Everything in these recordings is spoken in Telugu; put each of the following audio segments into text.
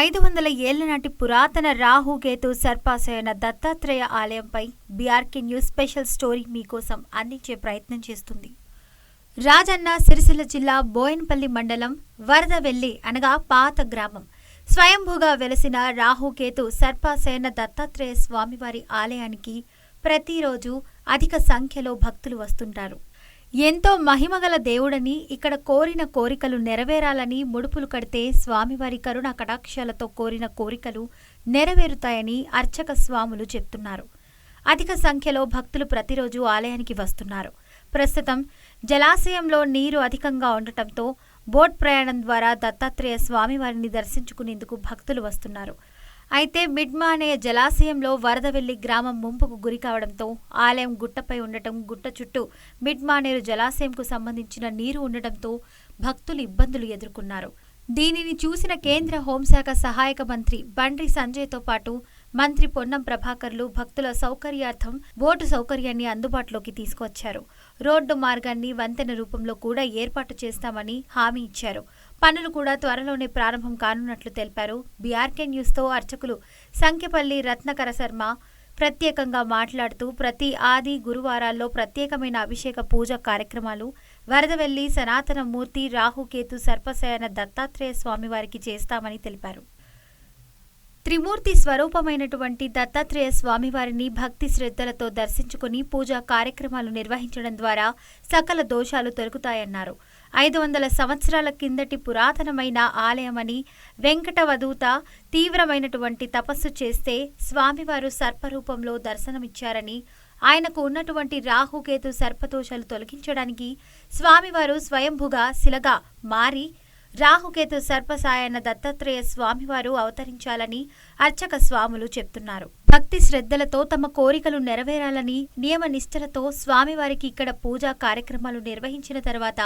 ఐదు వందల ఏళ్ళ నాటి పురాతన రాహుకేతు సర్పాశయన దత్తాత్రేయ ఆలయంపై బీఆర్కే న్యూస్ స్పెషల్ స్టోరీ మీకోసం అందించే ప్రయత్నం చేస్తుంది. రాజన్న సిరిసిల్ల జిల్లా బోయన్పల్లి మండలం వరదవెల్లి అనగా పాత గ్రామం. స్వయంభూగా వెలసిన రాహుకేతు సర్పాశయన దత్తాత్రేయ స్వామివారి ఆలయానికి ప్రతిరోజు అధిక సంఖ్యలో భక్తులు వస్తుంటారు. ఎంతో మహిమగల దేవుడని ఇక్కడ కోరిన కోరికలు నెరవేరాలని ముడుపులు కడితే స్వామివారి కరుణ కటాక్షాలతో కోరిన కోరికలు నెరవేరుతాయని అర్చక స్వాములు చెప్తున్నారు. అధిక సంఖ్యలో భక్తులు ప్రతిరోజు ఆలయానికి వస్తున్నారు. ప్రస్తుతం జలాశయంలో నీరు అధికంగా ఉండటంతో బోట్ ప్రయాణం ద్వారా దత్తాత్రేయ స్వామివారిని దర్శించుకునేందుకు భక్తులు వస్తున్నారు. అయితే మిడ్మానేయ జలాశయంలో వరద వెళ్ళి గ్రామం ముంపుకు గురి కావడంతో ఆలయం గుట్టపై ఉండటం గుట్ట చుట్టూ మిడ్మానేరు జలాశయంకు సంబంధించిన నీరు ఉండటంతో భక్తులు ఇబ్బందులు ఎదుర్కొన్నారు. దీనిని చూసిన కేంద్ర హోంశాఖ సహాయక మంత్రి బండ్రి సంజయ్తో పాటు మంత్రి పొన్నం ప్రభాకర్లు భక్తుల సౌకర్యార్థం బోటు సౌకర్యాన్ని అందుబాటులోకి తీసుకొచ్చారు. రోడ్డు మార్గాన్ని వంతెన రూపంలో కూడా ఏర్పాటు చేస్తామని హామీ ఇచ్చారు. పనులు కూడా త్వరలోనే ప్రారంభం కానున్నట్లు తెలిపారు. బీఆర్కే న్యూస్తో అర్చకులు సంఖ్యపల్లి రత్నకర శర్మ ప్రత్యేకంగా మాట్లాడుతూ ప్రతి ఆది గురువారాల్లో ప్రత్యేకమైన అభిషేక పూజ కార్యక్రమాలు వరదవెల్లి సనాతన మూర్తి రాహుకేతు సర్పశయన దత్తాత్రేయ స్వామివారికి చేస్తామని తెలిపారు. త్రిమూర్తి స్వరూపమైనటువంటి దత్తాత్రేయ స్వామివారిని భక్తి శ్రద్ధలతో దర్శించుకుని పూజా కార్యక్రమాలు నిర్వహించడం ద్వారా సకల దోషాలు తొలగుతాయన్నారు. ఐదు వందల సంవత్సరాల కిందటి పురాతనమైన ఆలయమని వెంకటవధూత తీవ్రమైనటువంటి తపస్సు చేస్తే స్వామివారు సర్పరూపంలో దర్శనమిచ్చారని ఆయనకు ఉన్నటువంటి రాహుకేతు సర్పదోషాలు తొలగించడానికి స్వామివారు స్వయంభుగా శిలగా మారి రాహుకేతు సర్పసాయన దత్తాత్రేయ స్వామివారు అవతరించాలని అర్చక స్వాములు చెప్తున్నారు. భక్తి శ్రద్ధలతో తమ కోరికలు నెరవేరాలని నియమ నిష్ఠలతో స్వామివారికి ఇక్కడ పూజా కార్యక్రమాలు నిర్వహించిన తర్వాత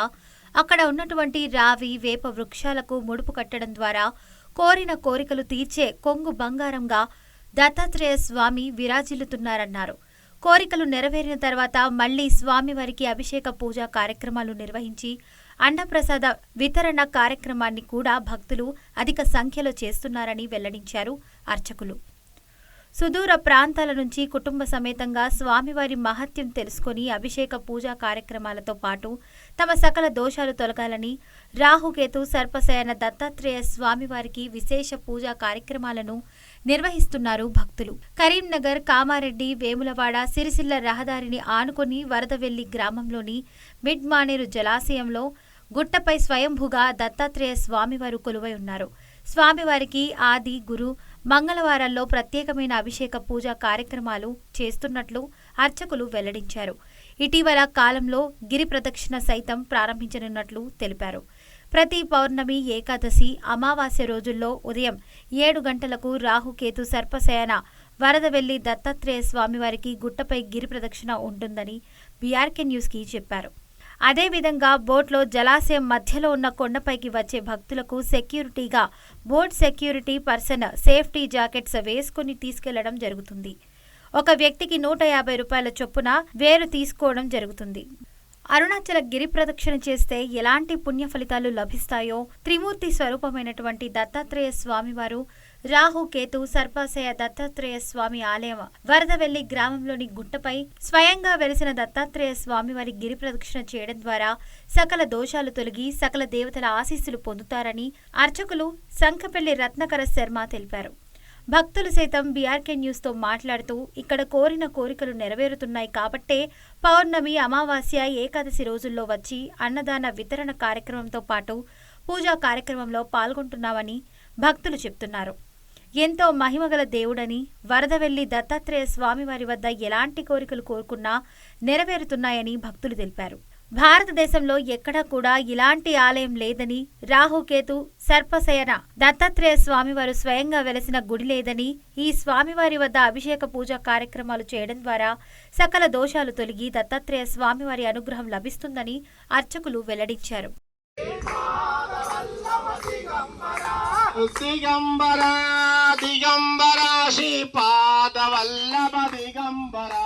అక్కడ ఉన్నటువంటి రావి వేప వృక్షాలకు ముడుపు కట్టడం ద్వారా కోరిన కోరికలు తీర్చే కొంగు బంగారంగా దత్తాత్రేయ స్వామి విరాజిల్లుతున్నారన్నారు. కోరికలు నెరవేరిన తర్వాత మళ్ళీ స్వామివారికి అభిషేక పూజా కార్యక్రమాలు నిర్వహించి అన్నప్రసాద వితరణ కార్యక్రమాన్ని కూడా భక్తులు అధిక సంఖ్యలో చేస్తున్నారని వెల్లడించారు అర్చకులు. సుదూర ప్రాంతాల నుంచి కుటుంబ సమేతంగా స్వామివారి మహత్యం తెలుసుకొని అభిషేక పూజా కార్యక్రమాలతో పాటు తమ సకల దోషాలు తొలగాలని రాహుకేతు సర్పశయన దత్తాత్రేయ స్వామివారికి విశేష పూజా కార్యక్రమాలను నిర్వహిస్తున్నారు భక్తులు. కరీంనగర్ కామారెడ్డి వేములవాడ సిరిసిల్ల రహదారిని ఆనుకొని వరదవెల్లి గ్రామంలోని మిడ్ మానేరు జలాశయంలో గుట్టపై స్వయంభుగా దత్తాత్రేయ స్వామివారు కొలువై ఉన్నారు. స్వామివారికి ఆది గురు మంగళవారాల్లో ప్రత్యేకమైన అభిషేక పూజా కార్యక్రమాలు చేస్తున్నట్లు అర్చకులు వెల్లడించారు. ఇటీవల కాలంలో గిరి ప్రదక్షిణ సైతం ప్రారంభించనున్నట్లు తెలిపారు. ప్రతి పౌర్ణమి ఏకాదశి అమావాస్య రోజుల్లో ఉదయం ఏడు గంటలకు రాహుకేతు సర్పశయన వరదవెల్లి దత్తాత్రేయ స్వామివారికి గుట్టపై గిరి ప్రదక్షిణ ఉంటుందని బీఆర్కే న్యూస్కి చెప్పారు. అదేవిధంగా బోట్లో జలాశయం మధ్యలో ఉన్న కొండపైకి వచ్చే భక్తులకు సెక్యూరిటీగా boat security person safety jackets వేసుకుని తీసుకెళ్ళడం జరుగుతుంది. ఒక వ్యక్తికి నూట యాభై రూపాయల చొప్పున వేరు తీసుకోవడం జరుగుతుంది. అరుణాచల గిరి ప్రదక్షిణ చేస్తే ఎలాంటి పుణ్య ఫలితాలు లభిస్తాయో త్రిమూర్తి స్వరూపమైనటువంటి దత్తాత్రేయ స్వామివారు రాహు కేతు సర్పాశయ దత్తాత్రేయ స్వామి ఆలయం వరదవెల్లి గ్రామంలోని గుట్టపై స్వయంగా వెలిసిన దత్తాత్రేయ స్వామి వారి గిరి ప్రదక్షిణ చేయడం ద్వారా సకల దోషాలు తొలగి సకల దేవతల ఆశీస్సులు పొందుతారని అర్చకులు సంఖపల్లి రత్నకర శర్మ తెలిపారు. భక్తులు సైతం బీఆర్కే న్యూస్తో మాట్లాడుతూ ఇక్కడ కోరిన కోరికలు నెరవేరుతున్నాయి కాబట్టే పౌర్ణమి అమావాస్య ఏకాదశి రోజుల్లో వచ్చి అన్నదాన వితరణ కార్యక్రమంతో పాటు పూజా కార్యక్రమంలో పాల్గొంటున్నామని భక్తులు చెప్తున్నారు. ఎంతో మహిమగల దేవుడని వరదవెల్లి దత్తాత్రేయ స్వామివారి వద్ద ఎలాంటి కోరికలు కోరుకున్నా నెరవేరుతున్నాయని భక్తులు తెలిపారు. భారతదేశంలో ఎక్కడా కూడా ఇలాంటి ఆలయం లేదని రాహుకేతు సర్పశయన దత్తాత్రేయ స్వామివారు స్వయంగా వెలసిన గుడి లేదని ఈ స్వామివారి వద్ద అభిషేక పూజ కార్యక్రమాలు చేయడం ద్వారా సకల దోషాలు తొలగి దత్తాత్రేయ స్వామివారి అనుగ్రహం లభిస్తుందని అర్చకులు వెల్లడించారు. దిగంబరా దిగంబరా శ్రీపాద వల్లభ దిగంబరా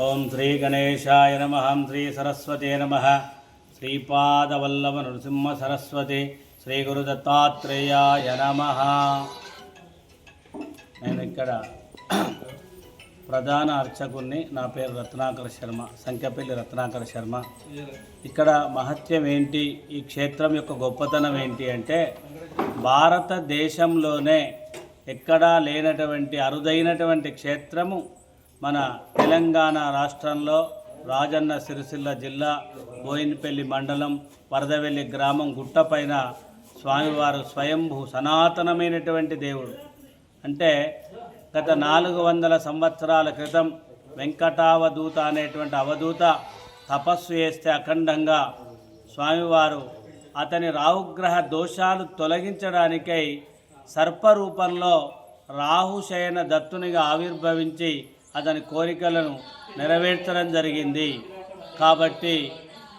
ఓం శ్రీ గణేశాయ నమ శ్రీ సరస్వతే నమ శ్రీపాదవల్లభ నృసింహ సరస్వతి శ్రీ గురు దత్తాత్రేయాయ నమ నేను ఇక్కడ ప్రధాన అర్చకుణ్ణి నా పేరు రత్నాకర శర్మ సంఖ్యపల్లి రత్నాకర శర్మ. ఇక్కడ మహత్యం ఏంటి? ఈ క్షేత్రం యొక్క గొప్పతనం ఏంటి అంటే భారతదేశంలోనే ఎక్కడా లేనటువంటి అరుదైనటువంటి క్షేత్రము మన తెలంగాణ రాష్ట్రంలో రాజన్న సిరిసిల్ల జిల్లా బోయినపల్లి మండలం వరదవెల్లి గ్రామం గుట్టపైన స్వామివారు స్వయంభూ సనాతనమైనటువంటి దేవుడు. అంటే గత నాలుగు వందల సంవత్సరాల క్రితం వెంకటావధూత అనేటువంటి అవధూత తపస్సు చేస్తే అఖండంగా స్వామివారు అతని రాహుగ్రహ దోషాలు తొలగించడానికై సర్పరూపంలో రాహుశయన దత్తునిగా ఆవిర్భవించి అతని కోరికలను నెరవేర్చడం జరిగింది. కాబట్టి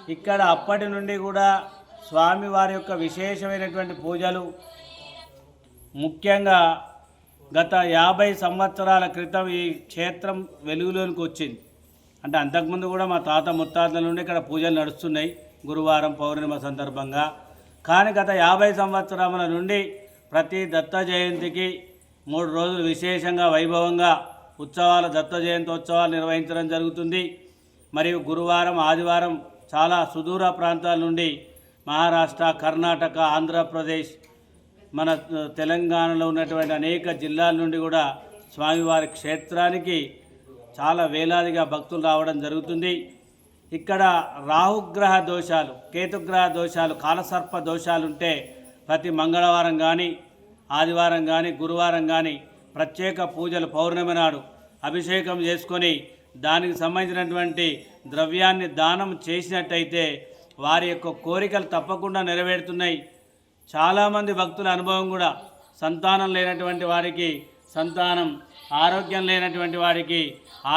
ఇక్కడ అప్పటి నుండి కూడా స్వామివారి యొక్క విశేషమైనటువంటి పూజలు ముఖ్యంగా గత యాభై సంవత్సరాల క్రితం ఈ క్షేత్రం వెలుగులోనికి వచ్చింది. అంటే అంతకుముందు కూడా మా తాత ముత్తాతల నుండి ఇక్కడ పూజలు నడుస్తున్నాయి గురువారం పౌర్ణిమ సందర్భంగా. కానీ గత యాభై సంవత్సరముల నుండి ప్రతి దత్త జయంతికి మూడు రోజులు విశేషంగా వైభవంగా ఉత్సవాలు దత్త జయంతోత్సవాలు నిర్వహించడం జరుగుతుంది. మరియు గురువారం ఆదివారం చాలా సుదూర ప్రాంతాల నుండి మహారాష్ట్ర కర్ణాటక ఆంధ్రప్రదేశ్ మన తెలంగాణలో ఉన్నటువంటి అనేక జిల్లాల నుండి కూడా స్వామివారి క్షేత్రానికి చాలా వేలాదిగా భక్తులు రావడం జరుగుతుంది. ఇక్కడ రాహుగ్రహ దోషాలు కేతుగ్రహ దోషాలు కాలసర్ప దోషాలు ఉంటే ప్రతి మంగళవారం కానీ ఆదివారం కానీ గురువారం కానీ ప్రత్యేక పూజలు పౌర్ణమి నాడు అభిషేకం చేసుకొని దానికి సంబంధించినటువంటి ద్రవ్యాన్ని దానం చేసినట్టయితే వారి యొక్క కోరికలు తప్పకుండా నెరవేరుతున్నాయి. చాలామంది భక్తుల అనుభవం కూడా సంతానం లేనటువంటి వారికి సంతానం ఆరోగ్యం లేనటువంటి వారికి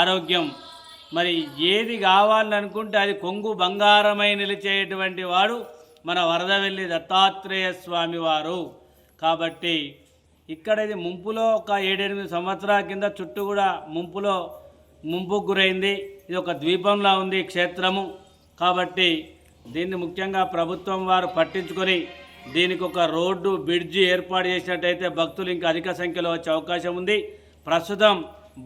ఆరోగ్యం. మరి ఏది కావాలనుకుంటే అది కొంగు బంగారమై నిలిచేటువంటి వాడు మన వరదవెల్లి దత్తాత్రేయ స్వామి వారు. కాబట్టి ఇక్కడ ఇది ముంపులో ఒక ఏడెనిమిది సంవత్సరాల కింద చుట్టూ కూడా ముంపులో ముంపుకు గురైంది. ఇది ఒక ద్వీపంలా ఉంది క్షేత్రము. కాబట్టి దీన్ని ముఖ్యంగా ప్రభుత్వం వారు పట్టించుకొని దీనికి ఒక రోడ్డు బ్రిడ్జి ఏర్పాటు చేసినట్టయితే భక్తులు ఇంకా అధిక సంఖ్యలో వచ్చే అవకాశం ఉంది. ప్రస్తుతం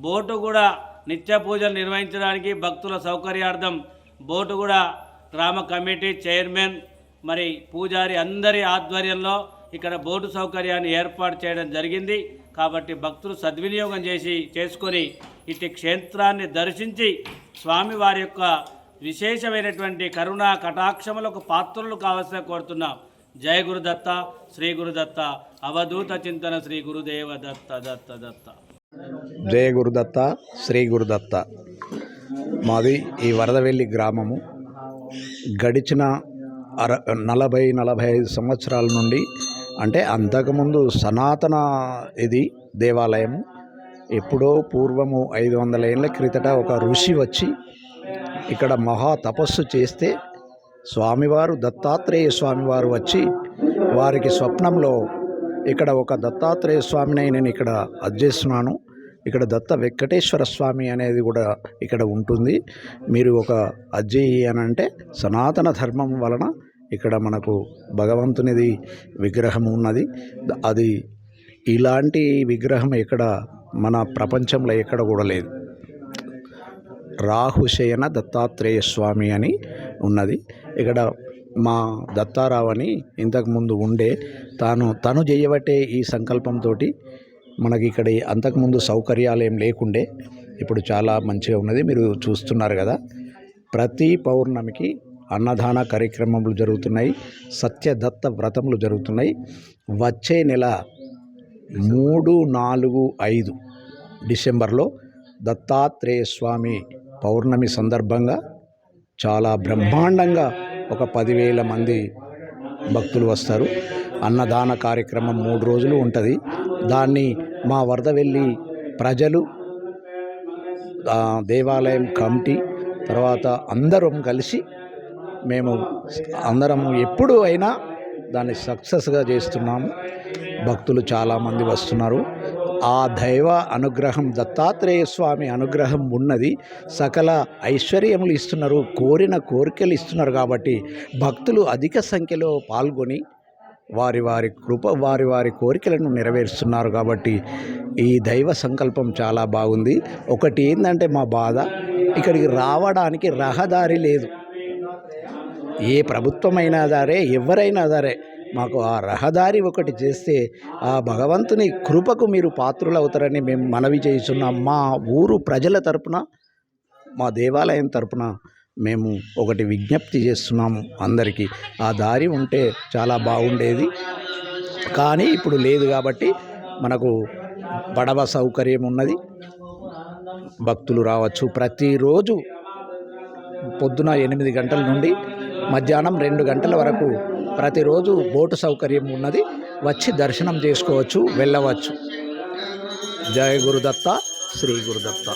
బోటు కూడా నిత్య పూజలు నిర్వహించడానికి భక్తుల సౌకర్యార్థం బోటు కూడా గ్రామ కమిటీ చైర్మన్ మరి పూజారి అందరి ఆధ్వర్యంలో ఇక్కడ బోటు సౌకర్యాన్ని ఏర్పాటు చేయడం జరిగింది. కాబట్టి భక్తులు సద్వినియోగం చేసి చేసుకొని ఇటు క్షేత్రాన్ని దర్శించి స్వామివారి యొక్క విశేషమైనటువంటి కరుణా కటాక్షములకు పాత్రలు కావాల్సిన కోరుతున్నాం. జయ గురుదత్త శ్రీ గురుదత్త అవధూత చింతన శ్రీ గురుదేవ దత్త దత్త దత్త. జయ గురుదత్త శ్రీ గురుదత్త. మాది ఈ వరదవెల్లి గ్రామము. గడిచిన అర నలభై నలభై ఐదు సంవత్సరాల నుండి అంటే అంతకుముందు సనాతన ఇది దేవాలయము. ఎప్పుడో పూర్వము ఐదు వందల ఏళ్ళ క్రితట ఒక ఋషి వచ్చి ఇక్కడ మహా తపస్సు చేస్తే స్వామివారు దత్తాత్రేయ స్వామివారు వచ్చి వారికి స్వప్నంలో ఇక్కడ ఒక దత్తాత్రేయ స్వామిని నేను ఇక్కడ అర్జేస్తున్నాను. ఇక్కడ దత్త వెంకటేశ్వర స్వామి అనేది కూడా ఇక్కడ ఉంటుంది. మీరు ఒక అజ్జి అని అంటే సనాతన ధర్మం వలన ఇక్కడ మనకు భగవంతునిది విగ్రహం ఉన్నది. అది ఇలాంటి విగ్రహం ఇక్కడ మన ప్రపంచంలో ఎక్కడ కూడా లేదు. రాహుశయన దత్తాత్రేయ స్వామి అని ఉన్నది. ఇక్కడ మా దత్తారావు అని ఇంతకుముందు ఉండే తాను తను చేయబట్టే ఈ సంకల్పంతో మనకి ఇక్కడ అంతకుముందు సౌకర్యాలు ఏం లేకుండే ఇప్పుడు చాలా మంచిగా ఉన్నది. మీరు చూస్తున్నారు కదా ప్రతి పౌర్ణమికి అన్నదాన కార్యక్రమములు జరుగుతున్నాయి సత్యదత్త వ్రతములు జరుగుతున్నాయి. వచ్చే నెల మూడు నాలుగు ఐదు డిసెంబర్లో దత్తాత్రేయ స్వామి పౌర్ణమి సందర్భంగా చాలా బ్రహ్మాండంగా ఒక పదివేల మంది భక్తులు వస్తారు. అన్నదాన కార్యక్రమం మూడు రోజులు ఉంటుంది. దాన్ని మా వరద వెళ్ళి ప్రజలు దేవాలయం కమిటీ తర్వాత అందరం కలిసి మేము అందరం ఎప్పుడు అయినా దాన్ని సక్సెస్గా చేస్తున్నాము. భక్తులు చాలామంది వస్తున్నారు. ఆ దైవ అనుగ్రహం దత్తాత్రేయ స్వామి అనుగ్రహం ఉన్నది. సకల ఐశ్వర్యములు ఇస్తున్నారు. కోరిన కోరికలు ఇస్తున్నారు కాబట్టి భక్తులు అధిక సంఖ్యలో పాల్గొని వారి వారి కృప వారి వారి కోరికలను నెరవేరుస్తున్నారు కాబట్టి ఈ దైవ సంకల్పం చాలా బాగుంది. ఒకటి ఏంటంటే మా బాధ ఇక్కడికి రావడానికి రహదారి లేదు. ఏ ప్రభుత్వమైనా సరే ఎవరైనా సరే మాకు ఆ రహదారి ఒకటి చేస్తే ఆ భగవంతుని కృపకు మీరు పాత్రులు అవుతారని మేము మనవి చేస్తున్నాం మా ఊరు ప్రజల తరపున మా దేవాలయం తరపున మేము ఒకటి విజ్ఞప్తి చేస్తున్నాము అందరికీ. ఆ దారి ఉంటే చాలా బాగుండేది. కానీ ఇప్పుడు లేదు కాబట్టి మనకు పడవ సౌకర్యం ఉన్నది. భక్తులు రావచ్చు. ప్రతిరోజు పొద్దున ఎనిమిది గంటల నుండి మధ్యాహ్నం రెండు గంటల వరకు ప్రతిరోజు బోటు సౌకర్యం ఉన్నది. వచ్చి దర్శనం చేసుకోవచ్చు వెళ్ళవచ్చు. జయ గురుదత్త శ్రీ గురుదత్త.